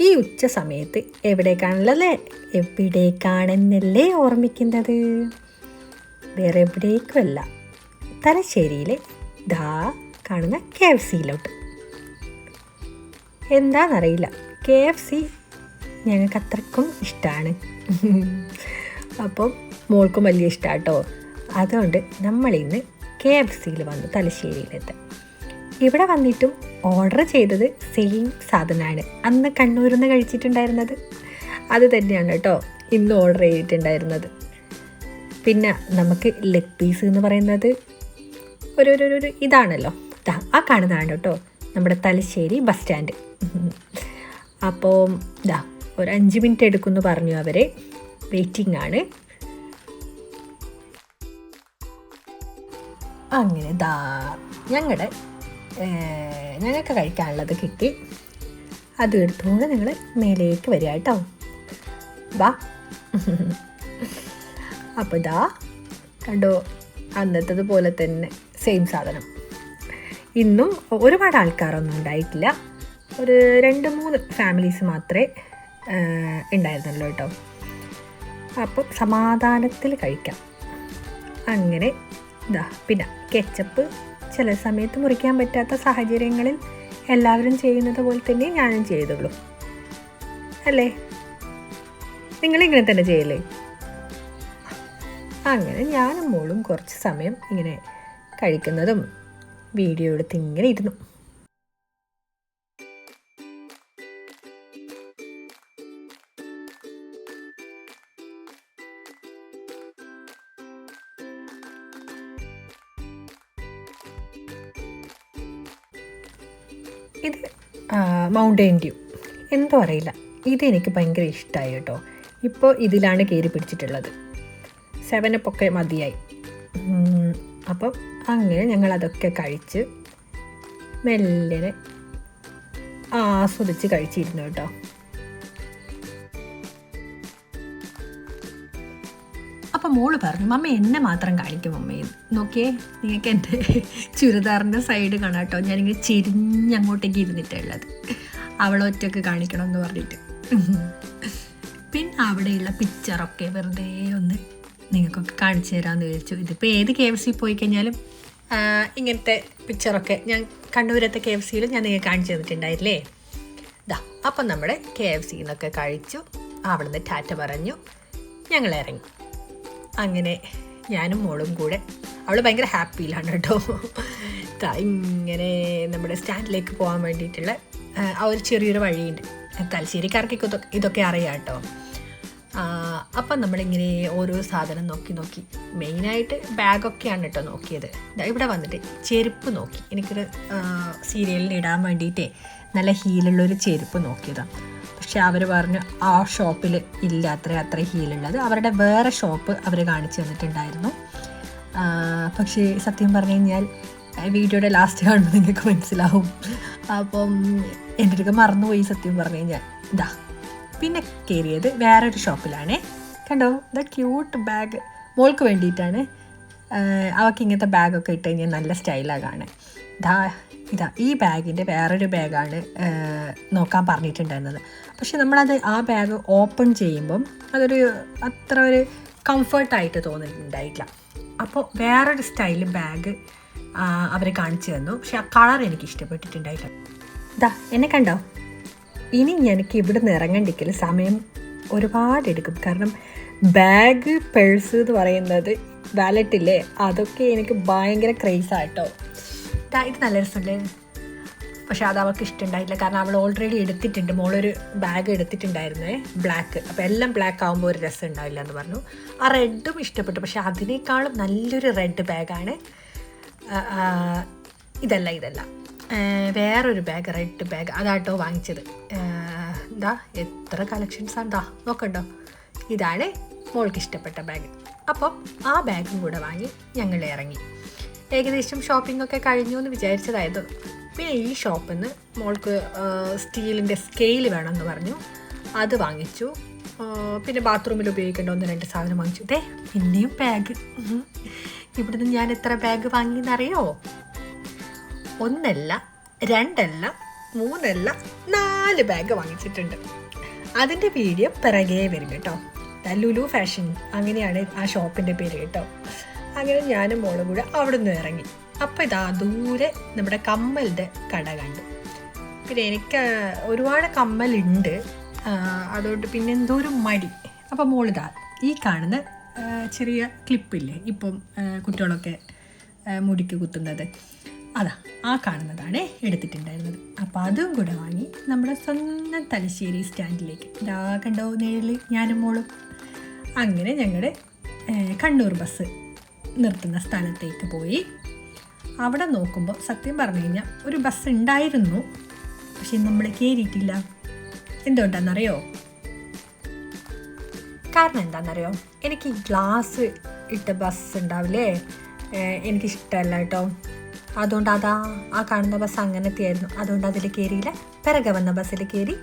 ഈ ഉച്ച സമയത്ത് എവിടേക്കാണല്ലേ എവിടേക്കാണെന്നല്ലേ ഓർമ്മിക്കുന്നത്? വേറെ എവിടേക്കുമല്ല. തലശ്ശേരിയിലെ ധാ കാണുന്ന കെ എഫ് സിയിലോട്ട്. എന്താണെന്നറിയില്ല കെ എഫ് സി ഞങ്ങൾക്ക് അത്രക്കും ഇഷ്ടമാണ് അപ്പം മോൾക്കും വലിയ ഇഷ്ടമാണ് കേട്ടോ അതുകൊണ്ട് നമ്മളിന്ന് കെ എഫ് സിയിൽ വന്നു തലശ്ശേരിയിലെത്താം ഇവിടെ വന്നിട്ടും ഓർഡർ ചെയ്തത് സെയിം സാധനമാണ്. അന്ന് കണ്ണൂരിൽ നിന്ന് കഴിച്ചിട്ടുണ്ടായിരുന്നത്. അത് തന്നെയാണ് കേട്ടോ ഇന്ന് ഓർഡർ ചെയ്തിട്ടുണ്ടായിരുന്നത്. പിന്നെ നമുക്ക് ലെഗ് പീസ് എന്ന് പറയുന്നത് ഒരു ഒരു ഒരു- ഇതാണല്ലോ. ആ കാണുന്നതാണ് കേട്ടോ. നമ്മുടെ തലശ്ശേരി ബസ് സ്റ്റാൻഡ് അപ്പോൾ ദാ ഒരു അഞ്ച് മിനിറ്റ് എടുക്കുമെന്ന് പറഞ്ഞു അവരെ. വെയിറ്റിംഗ് ആണ്. അങ്ങനെ ദാ ഞങ്ങളുടെ ഞങ്ങൾക്ക് കഴിക്കാനുള്ളത് കിട്ടി. അത് എടുത്തുകൊണ്ട് നിങ്ങൾ മേലേക്ക് വരിക കേട്ടോ. വാ. അപ്പോൾ ഇതാ കണ്ടോ അന്നത്തത് പോലെ തന്നെ സെയിം സാധനം. ഇന്നും ഒരുപാട് ആൾക്കാരൊന്നും ഉണ്ടായിട്ടില്ല. ഒരു രണ്ട് മൂന്ന് ഫാമിലീസ് മാത്രമേ ഉണ്ടായിരുന്നുള്ളൂ കേട്ടോ. അപ്പം സമാധാനത്തിൽ കഴിക്കാം. അങ്ങനെ ഇതാ പിന്നെ കെച്ചപ്പ് ചില സമയത്ത് മുറിക്കാൻ പറ്റാത്ത സാഹചര്യങ്ങളിൽ എല്ലാവരും ചെയ്യുന്നത് പോലെ തന്നെ ഞാനും ചെയ്തുള്ളൂ അല്ലേ? നിങ്ങളിങ്ങനെ തന്നെ ചെയ്യല്ലേ? അങ്ങനെ ഞാനും മോളും കുറച്ച് സമയം ഇങ്ങനെ കഴിക്കുന്നതും വീഡിയോ എടുത്ത് ഇങ്ങനെ ഇരുന്നു. ഇത് മൗണ്ടെയിൻ ഡ്യൂ എന്തോ അറിയില്ല. ഇതെനിക്ക് ഭയങ്കര ഇഷ്ടമായി കേട്ടോ. ഇപ്പോൾ ഇതിലാണ് കയറി പിടിച്ചിട്ടുള്ളത്. സെവനപ്പൊക്കെ മതിയായി. അപ്പം അങ്ങനെ ഞങ്ങൾ അതൊക്കെ കഴിച്ച് മെല്ലനെ ആസ്വദിച്ച് കഴിച്ചിരുന്നു കേട്ടോ. അപ്പം മോൾ പറഞ്ഞു മമ്മ എന്നെ മാത്രം കാണിക്കും മമ്മയെ നോക്കിയേ നിങ്ങൾക്ക് എന്റെ ചുരിദാറിന്റെ സൈഡ് കാണാം കേട്ടോ. ഞാനിങ്ങനെ ചെരിഞ്ഞങ്ങോട്ടേക്ക് ഇരുന്നിട്ടുള്ളത് അവളെ ഒറ്റയ്ക്ക് കാണിക്കണം എന്ന് പറഞ്ഞിട്ട്. പിന്നെ അവിടെയുള്ള പിക്ചറൊക്കെ വെറുതെ ഒന്ന് നിങ്ങൾക്കൊക്കെ കാണിച്ചു തരാമെന്ന് വിചാരിച്ചു. ഇതിപ്പോൾ ഏത് കെ എഫ് സി പോയി കഴിഞ്ഞാലും ഇങ്ങനത്തെ പിക്ചറൊക്കെ ഞാൻ കണ്ണൂരത്തെ കെ എഫ് സിയിൽ ഞാൻ നിങ്ങൾക്ക് കാണിച്ചു തന്നിട്ടുണ്ടായില്ലേ ഇതാ അപ്പം നമ്മുടെ കെ എഫ് സിന്നൊക്കെ കഴിച്ചു. അവിടുന്ന് ടാറ്റ പറഞ്ഞു ഞങ്ങൾ ഇറങ്ങി. അങ്ങനെ ഞാനും മോളും കൂടെ. അവൾ ഭയങ്കര ഹാപ്പിയിലാണ് കേട്ടോ. ഇങ്ങനെ നമ്മുടെ സ്റ്റാൻഡിലേക്ക് പോകാൻ വേണ്ടിയിട്ടുള്ള ആ, ഒരു ചെറിയൊരു വഴിയുണ്ട്. തലശ്ശേരിക്കാർക്ക് ഇതൊക്കെ അറിയാം കേട്ടോ. അപ്പം നമ്മളിങ്ങനെ ഓരോ സാധനം നോക്കി നോക്കി. മെയിനായിട്ട് ബാഗൊക്കെയാണ് കേട്ടോ നോക്കിയത്. ഇവിടെ വന്നിട്ട് ചെരുപ്പ് നോക്കി. എനിക്കൊരു സീരിയലിന് ഇടാൻ വേണ്ടിയിട്ടേ നല്ല ഹീലുള്ളൊരു ചെരുപ്പ് നോക്കിയതാണ് പക്ഷെ അവർ പറഞ്ഞു ആ ഷോപ്പിൽ ഇല്ല അത്ര അത്ര ഹീലുള്ളത് അവരുടെ വേറെ ഷോപ്പ് അവർ കാണിച്ചു തന്നിട്ടുണ്ടായിരുന്നു. പക്ഷേ സത്യം പറഞ്ഞു കഴിഞ്ഞാൽ വീഡിയോയുടെ ലാസ്റ്റ് കാണുമ്പോൾ നിങ്ങൾക്ക് മനസ്സിലാവും. അപ്പം എന്റെ അടുക്ക മറന്നുപോയി സത്യം പറഞ്ഞു കഴിഞ്ഞാൽ. ഇതാ പിന്നെ കയറിയത് വേറൊരു ഷോപ്പിലാണേ. കണ്ടോ? ദ ക്യൂട്ട് ബാഗ് മോൾക്ക് വേണ്ടിയിട്ടാണ്. അവൾക്ക് ഇങ്ങനത്തെ ബാഗൊക്കെ ഇട്ട് കഴിഞ്ഞാൽ നല്ല സ്റ്റൈലാണ് കാണാൻ. ദാ ഇതാ ഈ ബാഗിന്റെ വേറൊരു ബാഗാണ് നോക്കാൻ പറഞ്ഞിട്ടുണ്ടായിരുന്നത്. പക്ഷെ നമ്മളത് ആ ബാഗ് ഓപ്പൺ ചെയ്യുമ്പം അതൊരു അത്ര ഒരു കംഫർട്ടായിട്ട് തോന്നിയിട്ടുണ്ടായിട്ടില്ല. അപ്പോൾ വേറൊരു സ്റ്റൈൽ ബാഗ് അവർ കാണിച്ചു തന്നു. പക്ഷെ ആ കളർ എനിക്ക് ഇഷ്ടപ്പെട്ടിട്ടുണ്ടായില്ല. ഇതാ എന്നെ കണ്ടോ? ഇനി എനിക്ക് ഇവിടുന്ന് ഇറങ്ങണ്ടിക്കൽ സമയം ഒരുപാട് എടുക്കും. കാരണം ബാഗ് പേഴ്സ് എന്ന് പറയുന്നത് വാലറ്റില്ലേ അതൊക്കെ എനിക്ക് ഭയങ്കര ക്രേസാട്ടോ ഇത് നല്ല രസമല്ലേ പക്ഷെ അത് അവൾക്ക് ഇഷ്ടമുണ്ടായില്ല കാരണം അവൾ ഓൾറെഡി എടുത്തിട്ടുണ്ട്. മോളൊരു ബാഗ് എടുത്തിട്ടുണ്ടായിരുന്നേ ബ്ലാക്ക് അപ്പോൾ എല്ലാം ബ്ലാക്ക് ആകുമ്പോൾ ഒരു രസം ഉണ്ടാവില്ല എന്ന് പറഞ്ഞു. ആ റെഡും ഇഷ്ടപ്പെട്ടു. പക്ഷെ അതിനേക്കാളും നല്ലൊരു റെഡ് ബാഗാണ് ഇതല്ല ഇതല്ല. വേറൊരു ബാഗ് റെഡ് ബാഗ് അതാട്ടോ വാങ്ങിച്ചത്. എന്താ എത്ര കളക്ഷൻസ് ആണ് ദാ നോക്കണ്ടോ? ഇതാണ് മോൾക്ക് ഇഷ്ടപ്പെട്ട ബാഗ് അപ്പം ആ ബാഗും കൂടെ വാങ്ങി ഞങ്ങൾ ഇറങ്ങി. ഏകദേശം ഷോപ്പിംഗ് ഒക്കെ കഴിഞ്ഞു എന്ന് വിചാരിച്ചതായത് പിന്നെ ഈ ഷോപ്പിൽ നിന്ന് മോൾക്ക് സ്റ്റീലിന്റെ സ്കെയിൽ വേണമെന്ന് പറഞ്ഞു. അത് വാങ്ങിച്ചു. പിന്നെ ബാത്റൂമിൽ ഉപയോഗിക്കേണ്ട ഒന്ന് രണ്ട് സാധനം വാങ്ങിച്ചു. ഇതേ പിന്നെയും ബാഗ് ഇവിടുന്ന് ഞാൻ എത്ര ബാഗ് വാങ്ങിയെന്നറിയോ? ഒന്നല്ല രണ്ടല്ല മൂന്നല്ല നാല് ബാഗ് വാങ്ങിച്ചിട്ടുണ്ട്. അതിന്റെ വീഡിയോ പിറകെ വരും കേട്ടോ. ലുലു ഫാഷൻ. അങ്ങനെയാണ് ആ ഷോപ്പിന്റെ പേര് കേട്ടോ. അങ്ങനെ ഞാനും മോളും കൂടെ അവിടെ നിന്ന് ഇറങ്ങി. അപ്പോൾ ഇതാ ദൂരെ നമ്മുടെ കമ്മലിന്റെ കട കണ്ടു. പിന്നെ എനിക്ക് ഒരുപാട് കമ്മലുണ്ട്. അതുകൊണ്ട് പിന്നെ എന്തോ ഒരു മടി അപ്പോൾ മോളിതാ ഈ കാണുന്ന ചെറിയ ക്ലിപ്പില്ലേ ഇപ്പം കുട്ടികളൊക്കെ മുടിക്ക് കുത്തുന്നത്. അതാ ആ കാണുന്നതാണ് എടുത്തിട്ടുണ്ടായിരുന്നത്. അപ്പോൾ അതും കൂടെ വാങ്ങി നമ്മുടെ സ്വന്തം തലശ്ശേരി സ്റ്റാൻഡിലേക്ക്. ഇതാ കണ്ടോ നേരിൽ ഞാനും മോളും. അങ്ങനെ ഞങ്ങളുടെ കണ്ണൂർ ബസ് നിർത്തുന്ന സ്ഥലത്തേക്ക് പോയി. അവിടെ നോക്കുമ്പോൾ സത്യം പറഞ്ഞു കഴിഞ്ഞാൽ ഒരു ബസ് ഉണ്ടായിരുന്നു പക്ഷെ നമ്മൾ കയറിയിട്ടില്ല എന്തുകൊണ്ടാണെന്നറിയോ കാരണം എന്താണെന്നറിയോ എനിക്ക് ഗ്ലാസ് ഇട്ട ബസ് ഉണ്ടാവില്ലേ? എനിക്കിഷ്ടമല്ല കേട്ടോ. അതുകൊണ്ട് അതാ ആ കാണുന്ന ബസ് അങ്ങനത്തെ ആയിരുന്നു അതുകൊണ്ട് അതിൽ കയറിയില്ല പിറകെ വന്ന ബസ്സിൽ കയറി